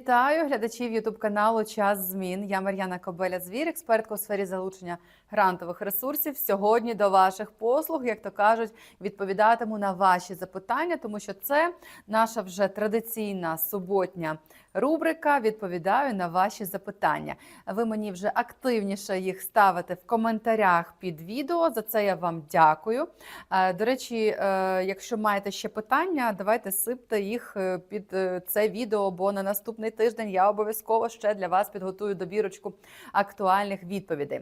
Вітаю глядачів Ютуб каналу Час змін. Я Мар'яна Кобеля Звір, експертка у сфері залучення грантових ресурсів. Сьогодні до ваших послуг, як то кажуть, відповідатиму на ваші запитання, тому що це наша вже традиційна суботня рубрика. Відповідаю на ваші запитання. Ви мені вже активніше їх ставите в коментарях під відео. За це я вам дякую. Е, До речі, е, якщо маєте ще питання, давайте сипте їх е, під це відео, бо на наступний тиждень я обов'язково ще для вас підготую добірочку актуальних відповідей.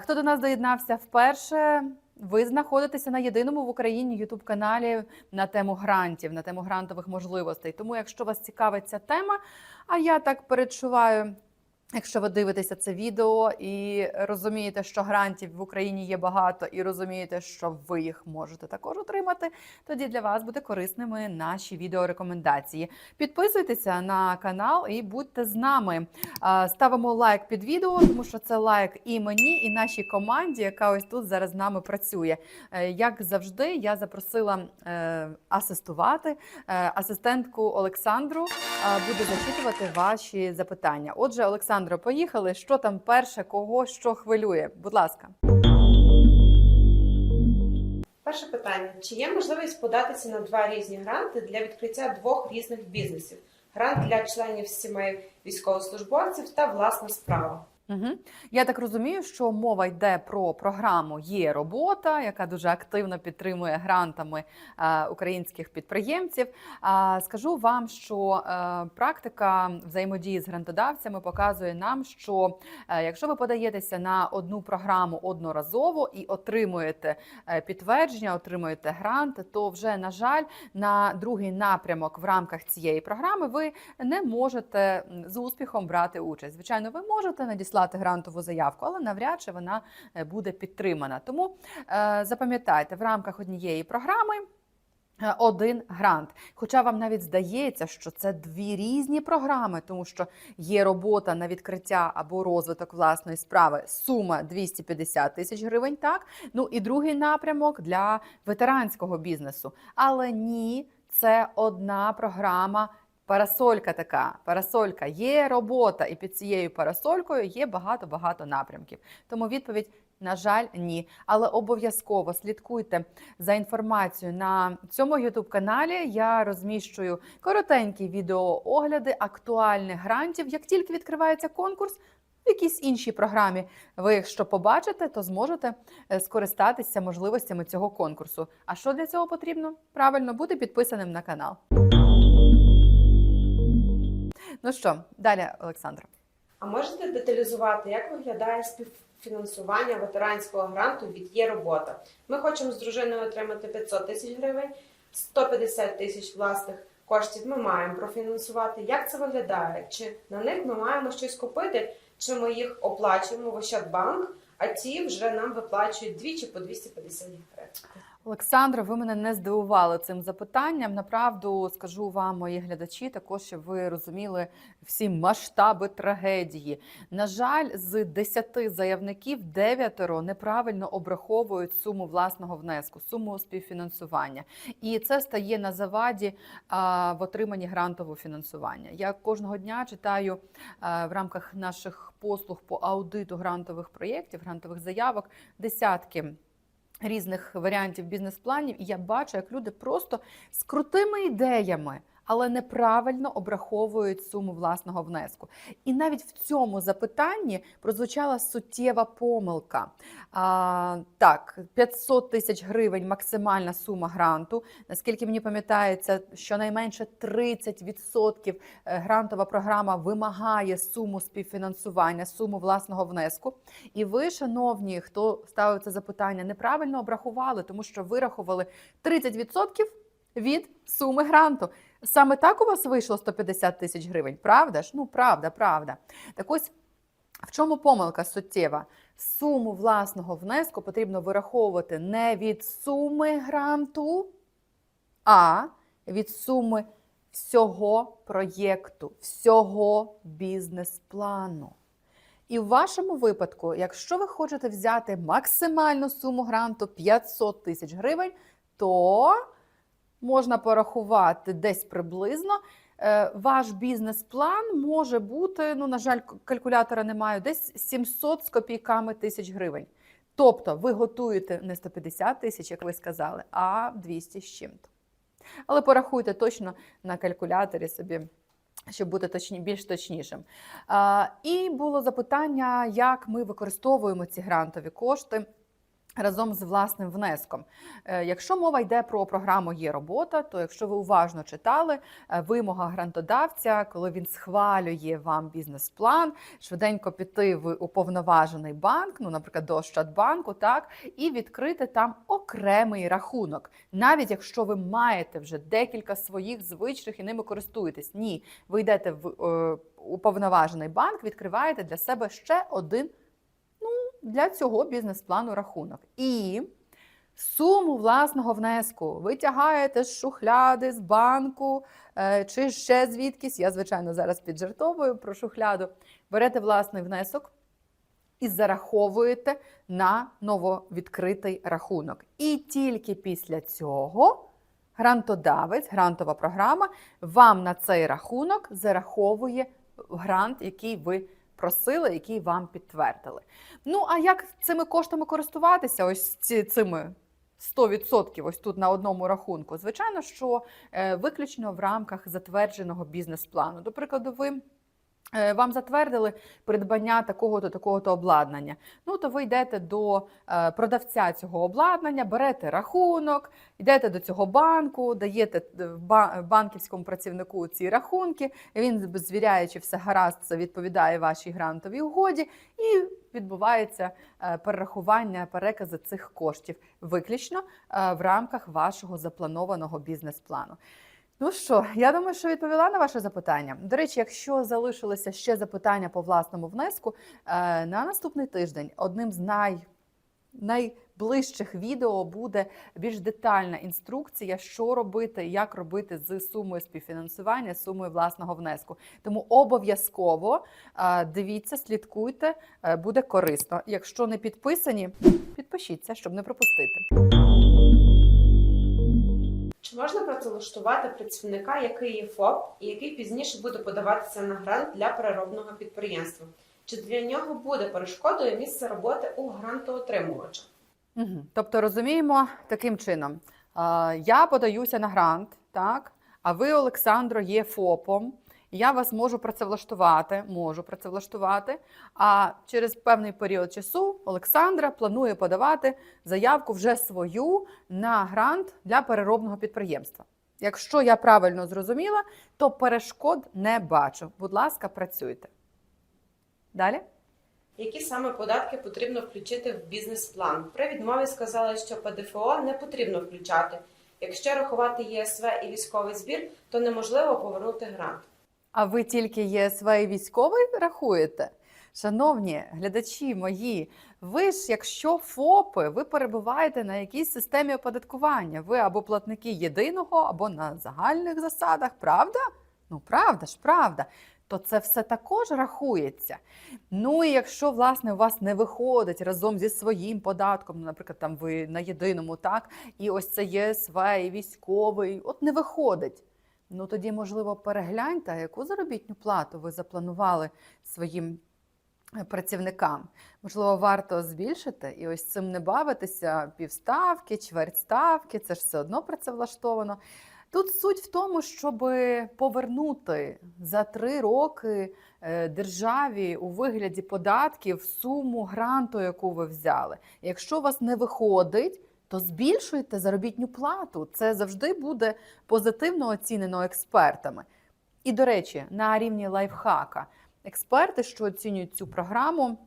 Хто до нас доєднався вперше? Ви знаходитеся на єдиному в Україні youtube каналі на тему грантів, на тему грантових можливостей. Тому, якщо вас цікавить ця тема, а я так передчуваю. Якщо ви дивитеся це відео і розумієте, що грантів в Україні є багато, і розумієте, що ви їх можете також отримати, тоді для вас буде корисними наші відеорекомендації. Підписуйтеся на канал і будьте з нами. Ставимо лайк під відео, тому що це лайк і мені, і нашій команді, яка ось тут зараз з нами працює. Е, Як завжди, я запросила е, асистувати е, асистентку Олександру. Буде зачитувати ваші запитання. Отже, Олександро, поїхали. Що там перше, кого що хвилює? Будь ласка. Перше питання: чи є можливість податися на два різні гранти для відкриття двох різних бізнесів? Грант для членів сімей військовослужбовців та власна справа. Угу. Я так розумію, що мова йде про програму Є робота, яка дуже активно підтримує грантами е, українських підприємців. Скажу вам, що е, практика взаємодії з грантодавцями показує нам, що е, якщо ви подаєтеся на одну програму одноразово і отримуєте підтвердження, отримуєте грант, то вже на жаль на другий напрямок в рамках цієї програми ви не можете з успіхом брати участь. Звичайно, ви можете надіслати грантову заявку, але навряд чи вона е, буде підтримана. Тому е, запам'ятайте, в рамках однієї програми. е, Один грант, хоча вам навіть здається, що це дві різні програми, тому що є робота на відкриття або розвиток власної справи, сума 250 тисяч гривень. Так ну і другий напрямок для ветеранського бізнесу. Але ні, це одна програма. Парасолька така, парасолька є робота, і під цією парасолькою є багато-багато напрямків. Тому відповідь, на жаль, ні. Але обов'язково слідкуйте за інформацією на цьому youtube каналі. Я розміщую коротенькі відеоогляди актуальних грантів. Як тільки відкривається конкурс, в якійсь іншій програмі ви, якщо побачите, то зможете е, скористатися можливостями цього конкурсу. А що для цього потрібно? Правильно бути підписаним на канал. Ну що, далі, Олександра. А можете деталізувати, як виглядає співфінансування ветеранського гранту від є робота? Ми хочемо з дружиною отримати 500 тисяч гривень, 150 тисяч власних коштів ми маємо профінансувати. Як це виглядає? Чи на них ми маємо щось купити, чи ми їх оплачуємо в Ощадбанк, а ті вже нам виплачують двічі по 250 гривень? Олександра, ви мене не здивували цим запитанням. Направду скажу вам, мої глядачі, також щоб ви розуміли всі масштаби трагедії. На жаль, з 10 заявників дев'ятеро неправильно обраховують суму власного внеску, суму співфінансування, і це стає на заваді в отриманні грантового фінансування. Я кожного дня читаю в рамках наших послуг по аудиту грантових проєктів, грантових заявок десятки різних варіантів бізнес-планів, і я бачу, як люди просто з крутими ідеями. Але неправильно обраховують суму власного внеску. І навіть в цьому запитанні прозвучала суттєва помилка. А, так, 500 тисяч гривень максимальна сума гранту. Наскільки мені пам'ятається, щонайменше 30% грантова програма вимагає суму співфінансування, суму власного внеску. І ви, шановні, хто ставив це запитання, неправильно обрахували, тому що вирахували 30% від суми гранту. Саме так у вас вийшло 150 тисяч гривень, правда ж? Ну, правда, правда. Так ось в чому помилка суттєва? Суму власного внеску потрібно вираховувати не від суми гранту, а від суми всього проєкту, всього бізнес-плану. І в вашому випадку, якщо ви хочете взяти максимальну суму гранту 500 тисяч гривень, то можна порахувати десь приблизно е, ваш бізнес-план може бути, ну, на жаль, калькулятора немає, десь 700 з копійками тисяч гривень. Тобто ви готуєте не 150 тисяч, як ви сказали, а 200 з чим-то. Але порахуйте точно на калькуляторі собі, щоб бути точні, більш точнішим. А, і було запитання, як ми використовуємо ці грантові кошти. Разом з власним внеском. Е, Якщо мова йде про програму Є робота, то якщо ви уважно читали, е, вимога грантодавця, коли він схвалює вам бізнес-план, швиденько піти в уповноважений банк, ну, наприклад, до Ощадбанку, так, і відкрити там окремий рахунок. Навіть якщо ви маєте вже декілька своїх звичних і ними користуєтесь. Ні, ви йдете в е, уповноважений банк, відкриваєте для себе ще один для цього бізнес-плану рахунок. І суму власного внеску витягаєте з шухляди, з банку е, чи ще звідкись. Я, звичайно, зараз піджартовую про шухляду. Берете власний внесок і зараховуєте на нововідкритий рахунок. І тільки після цього грантодавець, грантова програма вам на цей рахунок зараховує грант, який ви просили, який вам підтвердили. Ну, а як цими коштами користуватися? Ось ці, цими 100% ось тут на одному рахунку? Звичайно, що е, виключно в рамках затвердженого бізнес-плану. До прикладу, ви. Е, Вам затвердили придбання такого-то такого-то обладнання. Ну то ви йдете до е, продавця цього обладнання, берете рахунок, йдете до цього банку, даєте е, банківському працівнику ці рахунки. Він, звіряючи все гаразд, це відповідає вашій грантовій угоді, і відбувається перерахування, перекази цих коштів виключно в рамках вашого запланованого бізнес-плану. Ну що, я думаю, що відповіла на ваше запитання. До речі, якщо залишилися ще запитання по власному внеску, е, на наступний тиждень одним з най, найближчих відео буде більш детальна інструкція, що робити, як робити з сумою співфінансування, сумою власного внеску. Тому обов'язково е, дивіться, слідкуйте, е, буде корисно. Якщо не підписані, підпишіться, щоб не пропустити. Чи можна працевлаштувати працівника, який є ФОП і який пізніше буде подаватися на грант для переробного підприємства? Чи для нього буде перешкодою місце роботи у грантоотримувача? Угу. Тобто розуміємо таким чином: я подаюся на грант, так? А ви, Олександро, є ФОПом. Я вас можу працевлаштувати, можу працевлаштувати. А через певний період часу Олександра планує подавати заявку вже свою на грант для переробного підприємства. Якщо я правильно зрозуміла, то перешкод не бачу. Будь ласка, працюйте. Далі. Які саме податки потрібно включити в бізнес-план? При відмові сказали, що ПДФО не потрібно включати. Якщо рахувати ЄСВ і військовий збір, то неможливо повернути грант. А ви тільки ЄСВ і військовий рахуєте? Шановні глядачі мої, ви ж, якщо ФОПи, ви перебуваєте на якійсь системі оподаткування. Ви або платники єдиного, або на загальних засадах, правда? Ну, правда ж, правда. То це все також рахується. Ну і якщо власне у вас не виходить разом зі своїм податком, ну, наприклад, там ви на єдиному, так, і ось це ЄСВ, і військовий, от не виходить. Ну тоді, можливо, перегляньте, яку заробітну плату ви запланували своїм е, працівникам. Можливо, варто збільшити і ось цим не бавитися півставки, чверть ставки, це ж все одно працевлаштовано. Тут суть в тому, щоб повернути за три роки е, державі у вигляді податків суму гранту, яку ви взяли. Якщо у вас не виходить, то збільшуйте заробітну плату. Це завжди буде позитивно оцінено експертами. І, до речі, на рівні лайфхака експерти, що оцінюють цю програму,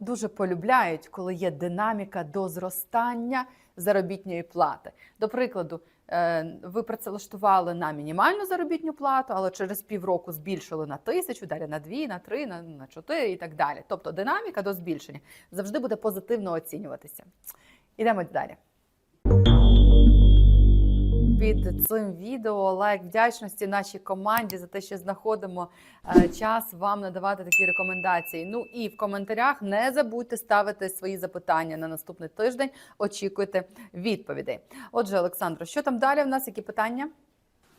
дуже полюбляють, коли є динаміка до зростання заробітної плати. До прикладу, е, ви працевлаштували на мінімальну заробітну плату, але через півроку збільшили на тисячу, далі на дві, на три, на, на чотири і так далі. Тобто динаміка до збільшення завжди буде позитивно оцінюватися. Ідемо далі. Під цим відео лайк вдячності нашій команді за те, що знаходимо е, час вам надавати такі рекомендації. Ну і в коментарях не забудьте ставити свої запитання на наступний тиждень. Очікуйте відповідей. Отже, Олександро, що там далі в нас? Які питання?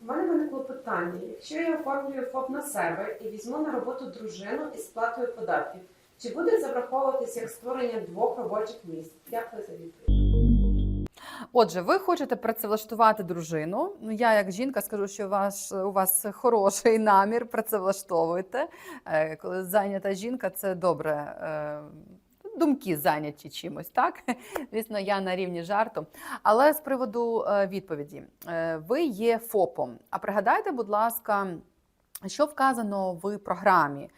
У мене виникло питання: якщо я оформлюю ФОП на себе і візьму на роботу дружину із сплатою податків, чи буде це враховуватися як створення двох робочих місць? Дякую за відповідь. Отже, ви хочете працевлаштувати дружину. Ну, я, як жінка, скажу, що ваш, у вас хороший намір, працевлаштовуйте. Е, Коли зайнята жінка, це добре. е, Думки зайняті чимось, так? Звісно, я на рівні жарту. Але з приводу е, відповіді, ви є ФОПом. А пригадайте, будь ласка, що вказано в програмі?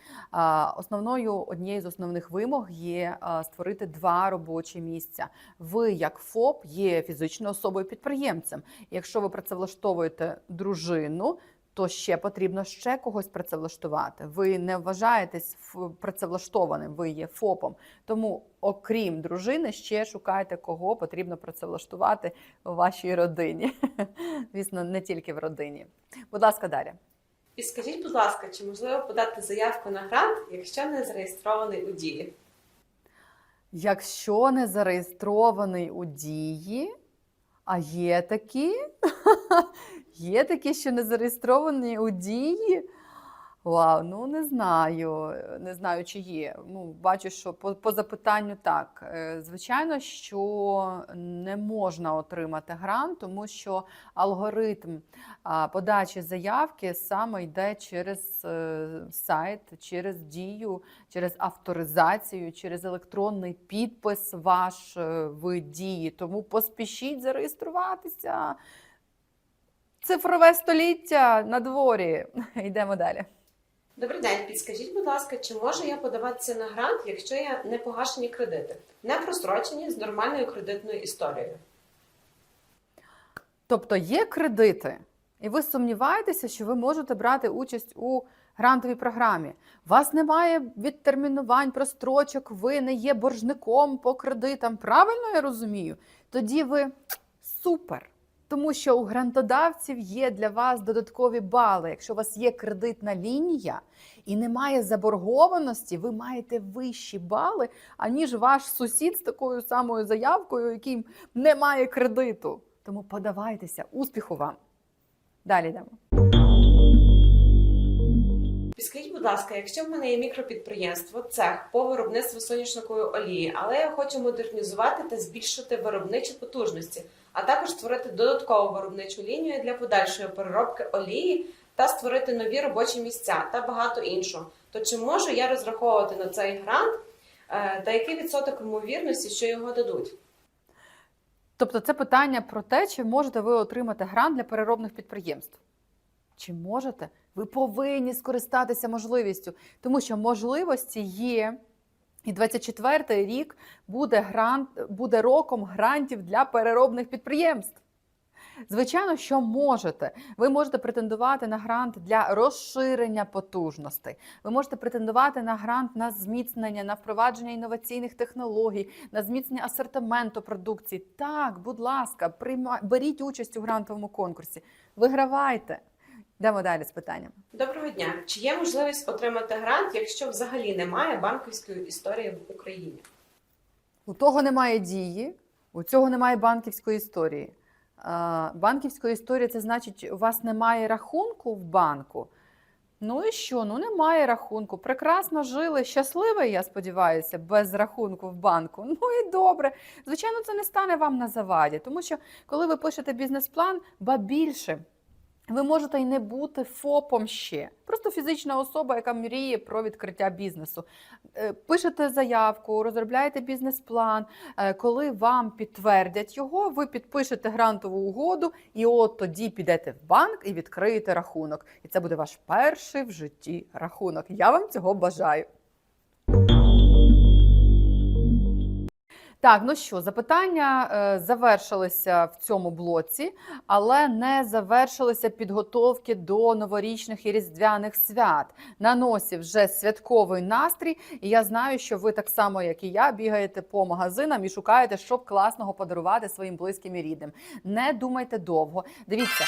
Основною однією з основних вимог є створити два робочі місця. Ви, як ФОП, є фізичною особою підприємцем. Якщо ви працевлаштовуєте дружину, то ще потрібно ще когось працевлаштувати. Ви не вважаєтесь працевлаштованим, ви є ФОПом. Тому, окрім дружини, ще шукайте, кого потрібно працевлаштувати у вашій родині. Звісно, не тільки в родині. Будь ласка, Дар'я. І скажіть, будь ласка, чи можливо подати заявку на грант, якщо не зареєстрований у дії? Якщо не зареєстрований у дії, а є такі, є такі, що не зареєстровані у дії. Вау, ну не знаю, не знаю, чи є. Ну, бачу, що по, по запитанню так. Е, Звичайно, що не можна отримати грант, тому що алгоритм подачі заявки саме йде через е, сайт, через дію, через авторизацію, через електронний підпис ваш е, в дії. Тому поспішіть зареєструватися. Цифрове століття на дворі. Йдемо далі. Добрий день, підскажіть, будь ласка, чи можу я подаватися на грант, якщо я не погашені кредити, не прострочені з нормальною кредитною історією? Тобто є кредити, і ви сумніваєтеся, що ви можете брати участь у грантовій програмі. Вас немає відтермінувань, прострочок, ви не є боржником по кредитам. Правильно я розумію? Тоді ви супер. Тому що у грантодавців є для вас додаткові бали. Якщо у вас є кредитна лінія і немає заборгованості, ви маєте вищі бали, аніж ваш сусід з такою самою заявкою, який немає кредиту. Тому подавайтеся, успіху вам. Далі йдемо. Підскажіть, будь ласка, якщо в мене є мікропідприємство, цех по виробництву соняшникової олії, але я хочу модернізувати та збільшити виробничі потужності, а також створити додаткову виробничу лінію для подальшої переробки олії та створити нові робочі місця та багато іншого, то чи можу я розраховувати на цей грант е, та який відсоток ймовірності, що його дадуть? Тобто, це питання про те, чи можете ви отримати грант для переробних підприємств. Чи можете? Ви повинні скористатися можливістю, тому що можливості є. І 24-й рік буде грант, буде роком грантів для переробних підприємств. Звичайно, що можете. Ви можете претендувати на грант для розширення потужностей. Ви можете претендувати на грант на зміцнення, на впровадження інноваційних технологій, на зміцнення асортименту продукції. Так, будь ласка, прийма... беріть участь у грантовому конкурсі. Вигравайте. Йдемо далі з питанням. Доброго дня! Чи є можливість отримати грант, якщо взагалі немає банківської історії в Україні? У того немає дії, у цього немає банківської історії. А, Банківської історії це значить, у вас немає рахунку в банку. Ну і що? Ну немає рахунку. Прекрасно жили, щасливі, я сподіваюся, без рахунку в банку. Ну і добре. Звичайно, це не стане вам на заваді, тому що коли ви пишете бізнес-план, ба більше. Ви можете й не бути ФОПом ще, просто фізична особа, яка мріє про відкриття бізнесу. Е, Пишете заявку, розробляєте бізнес-план. Е, Коли вам підтвердять його, ви підпишете грантову угоду, і от тоді підете в банк і відкриєте рахунок. І це буде ваш перший в житті рахунок. Я вам цього бажаю. Так, ну що, запитання е, завершилися в цьому блоці, але не завершилися підготовки до новорічних і різдвяних свят. На носі вже святковий настрій, і я знаю, що ви так само, як і я, бігаєте по магазинам і шукаєте, щоб класного подарувати своїм близьким і рідним. Не думайте довго. Дивіться,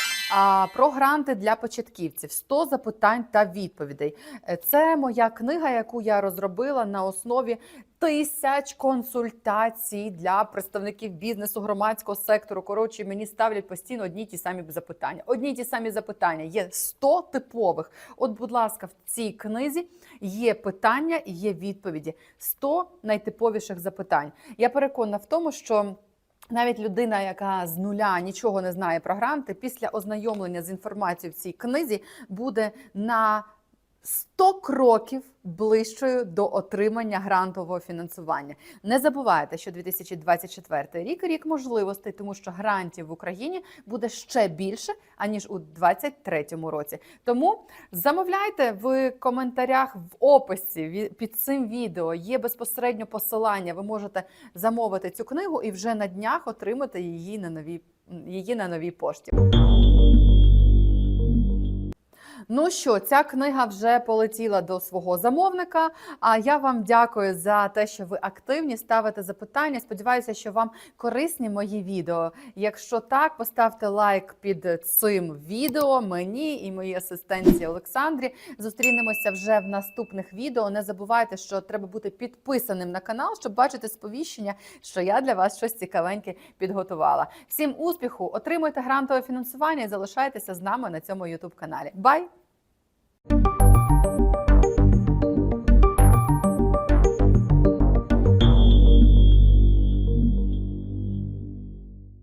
про гранти для початківців 100 запитань та відповідей. Е, Це моя книга, яку я розробила на основі тисяч консультацій для представників бізнесу, громадського сектору. Коротше, мені ставлять постійно одні й ті самі запитання. Одні й ті самі запитання. Є 100 типових. От, будь ласка, в цій книзі є питання і є відповіді. 100 найтиповіших запитань. Я переконана в тому, що. Навіть людина, яка з нуля нічого не знає про гранти, після ознайомлення з інформацією в цій книзі буде на 100 кроків ближчою до отримання грантового фінансування. Не забувайте, що 2024 рік рік можливостей, тому що грантів в Україні буде ще більше аніж у 2023 році. Тому замовляйте в коментарях в описі під цим відео. Є безпосередньо посилання. Ви можете замовити цю книгу і вже на днях отримати її на новій її на новій пошті. Ну що, ця книга вже полетіла до свого замовника. А я вам дякую за те, що ви активні, ставите запитання. Сподіваюся, що вам корисні мої відео. Якщо так, поставте лайк під цим відео мені і моїй асистенції Олександрі. Зустрінемося вже в наступних відео. Не забувайте, що треба бути підписаним на канал, щоб бачити сповіщення, що я для вас щось цікавеньке підготувала. Всім успіху! Отримуйте грантове фінансування і залишайтеся з нами на цьому youtube каналі. Бай! you